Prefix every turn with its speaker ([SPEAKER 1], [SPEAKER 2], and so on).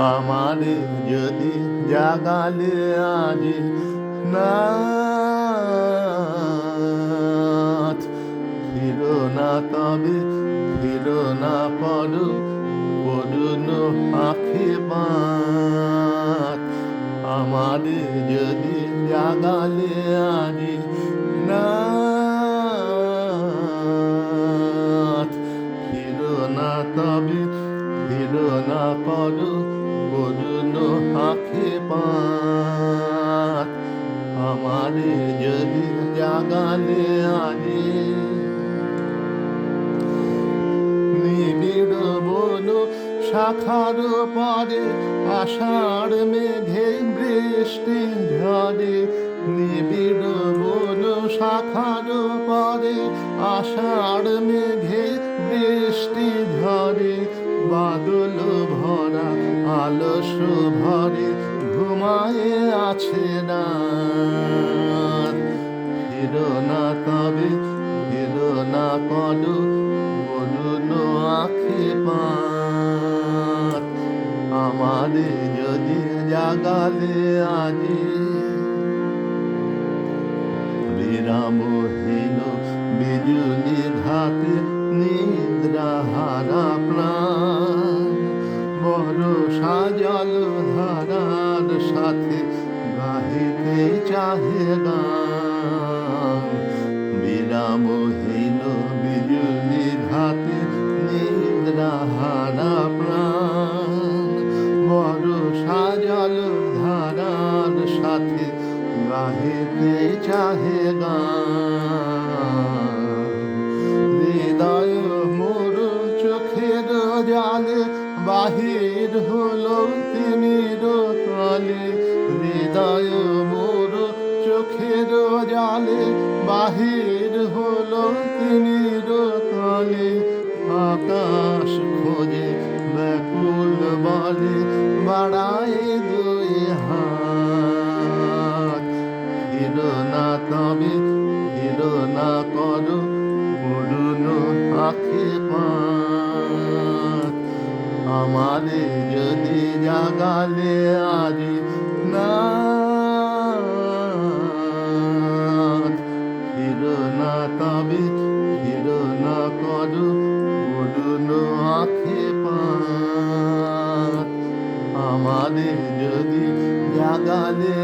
[SPEAKER 1] আমারে যদি জাগালে আজ না ফিরো না তবে ফিরো না পড়ু, পড়ুন আখে বাঁধ আমারে যদি জাগালে আজ না ফিরো না তবে ফিরো না পড়ো পড়ুন আখে পাত যদি জাগালে আজে নিবিড় বন শাখার পরে, আষাঢ় মেঘে বৃষ্টি ঝরে। নিবিড় বন শাখার পরে, আষাঢ় মেঘে বৃষ্টি ঘুমায়ে আছে না। ফিরো না তবে ফিরো না কডু বলুন আখে পাত আমাদের যদি জাগালে আজি বিরামহীন, বিজুলি ঘাতে নিদ্রা ধারার সাথে গাহিতে চাহে গান বিরামহীন বিজুলি ঘাতে নিদ্রা হারা প্রাণ। বড় সাজল ধারার সাথে গাহিতে চাহে গান বাহির হলো তিনি তলে হৃদয় মোর চোখের জালে, বাহির হলো তিনি তলে আকাশ খোঁজে ব্যাকুল বলে, বাড়ায় দুই হাত। ফিরো না তবে ফিরো না করো পড়ুন আখে পাত আমারে যদি জাগালে আজ না। ফিরো না তবে ফিরো না করো পড়ুন আখে আমাদের যদি জাগালে